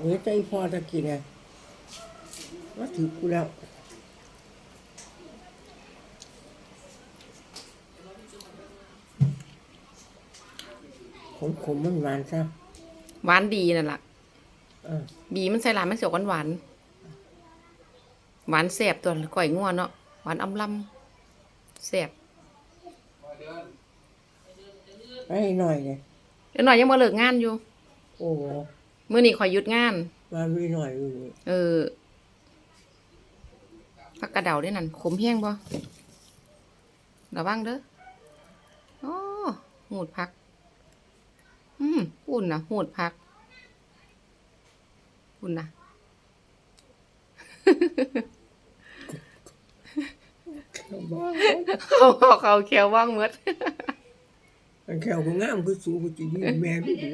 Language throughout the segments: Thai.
เฮ้ยใจพอตะกี้เนี่ยว่าถือกูแล้วขมขมมันหวานซะหวานดีนั่นล่ะบีมันใส่หลายมันเสียวหวานหวานแสบตัวก่อยงัวเนาะหวานอำลำแสบไปให้หน่อยเลยเดี๋ยหน่อยยังมาเลิกงานอยู่ โอ้ มื้อนี้ข่อยหยุดงาน มาไม่หน่อยอยู่นี่เออผักกระเดาด้วยนั่นขมแห้งบ่ระวังเด้อโอ้หูดผัก อืมอุ่นนะหูดผัก อุ่นนะ เขาบอกเขาเขาเขาเคียวว่างหมดมันแค่กูงามคือสูงกูจะยืนแม่ไม่ดู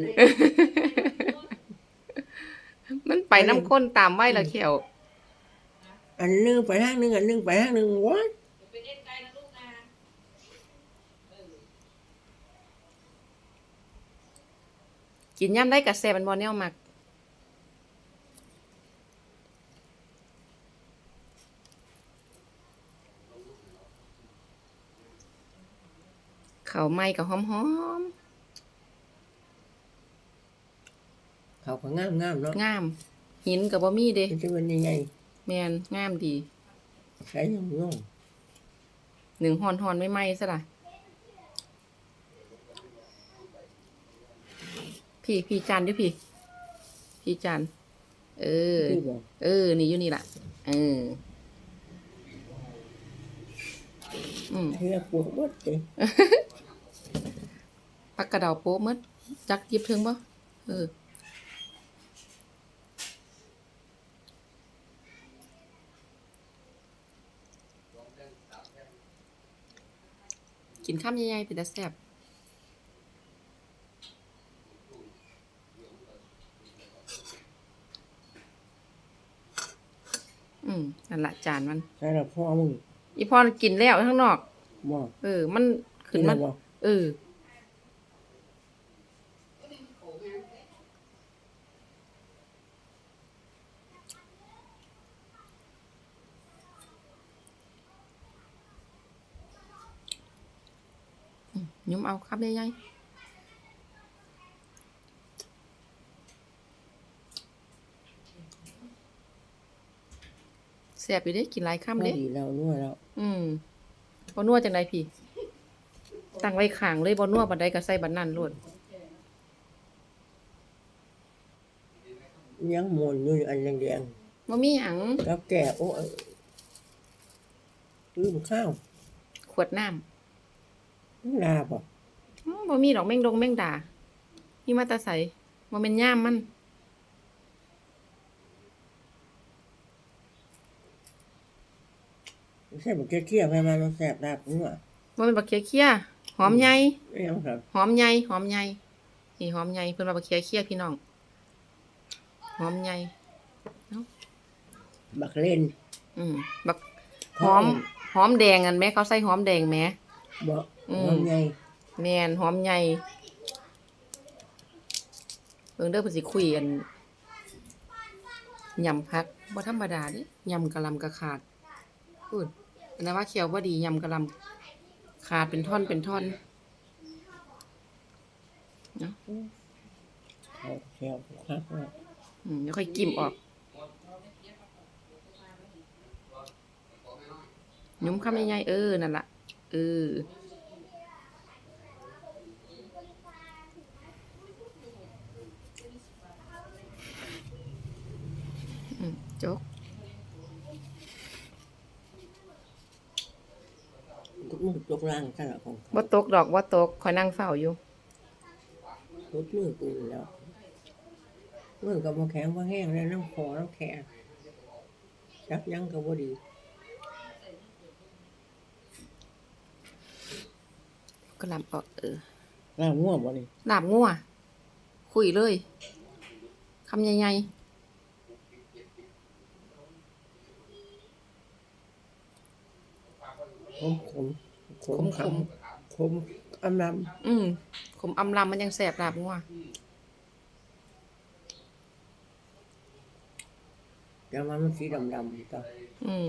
มันไปน้ำข้นตามไว้ละเขียว อันหนึงไปทางหนึงอันหนึงไปทางหนึงวัดกินย่ำได้กับแซ่บมันบอแนวมักเขาวไหม้กับหอม เขาก็งามงามเนาะๆงาม หินกับบ่มีเด้มันจะเป็นยังไงแมนงามดีใช้ยังง่งหนึ่งหอนหอนไม่ไหม้ซะละพี่พี่จานด้วยพี่ พี่จานเออที่บอกเออ นี่อยู่นี่ล่ะ เออ อืมให้เราปวดวัดเลยปักกระเดาโป๊ะหมดจักหยิบถึงบ่เออ กินข้ามใหญ่ๆเป็นตาแซ่บอืมนั่นละจานมันใช่ละพ่อมึงอีพอกินแล้วข้างนอก บอกเออ มันขึ้นมาบอกเออ ยุ้มเอาครับใหญ่ๆแซ่บอยู่เด้กินหลายคำไม่เด้ดีแล้วนวดแล้วอืมบ่นัวจังไดพี่ตั้งไว้ข้างเลยบ่นัวบันไดก็ใส่บันนั่นโลดยังหมนอยู่อันแดงบ่มีหยังๆแล้วแก่โอ้ยลืมข้าวขวดน้ำ ลาบอกอืมบ่มีดอกแมงดงแมงดามีมาแตาใสบ่แม่นย่ามมัน ไม่ใช่บอกเคี้ยวๆแม่มาเราแสบลาบนวดบ่แม่นบักเขียเคียหอมใหญ่ไม่เอาครับหอมใหญ่หอมใหญ่นี่หอมใหญ่เพิ่นว่าบักเขียเคียพี่น้องหอมใหญ่บักเล่นอืมบักหอม หอมแดงอันแม่เขาใส่หอมแดงแหม บอกอืมหอมไงแม่นหอมใหญ่เบิ่งเด้อเพิ่นสิคุยกันยำพักบ่ธรรมดาเด้ยำกะหล่ำกะขาดพูดอันนั้นว่าเขียวบ่ดียำกะหล่ำขาดเป็นท่อนเป็นท่อน เขาแซ่บครับว่าอืมเดี๋ยวค่อยกิ้มออกหยุ้มคำใหญ่ๆเออ นั่นล่ะ เอออืมจกทุกมือตกล่างตลอดของเขาบ่ตกดอกบ่ตกคอยนั่งเฝ้าอยู่ทุกมือกูอยู่แล้วมือกับมาแข็งมาแห้งแล้วน้ำคอน้ำแข็งชักยังกับบ่ดี ก็ลำออกเออลาบง่วงบ่นี่ลาบงัวคุยเลยคำใหญ่ขมขมขๆมขขมมขมอำลๆอืมขมอำลำมันยังแสบลาบงัวแต่ว่ามันสีดำๆต่ออืม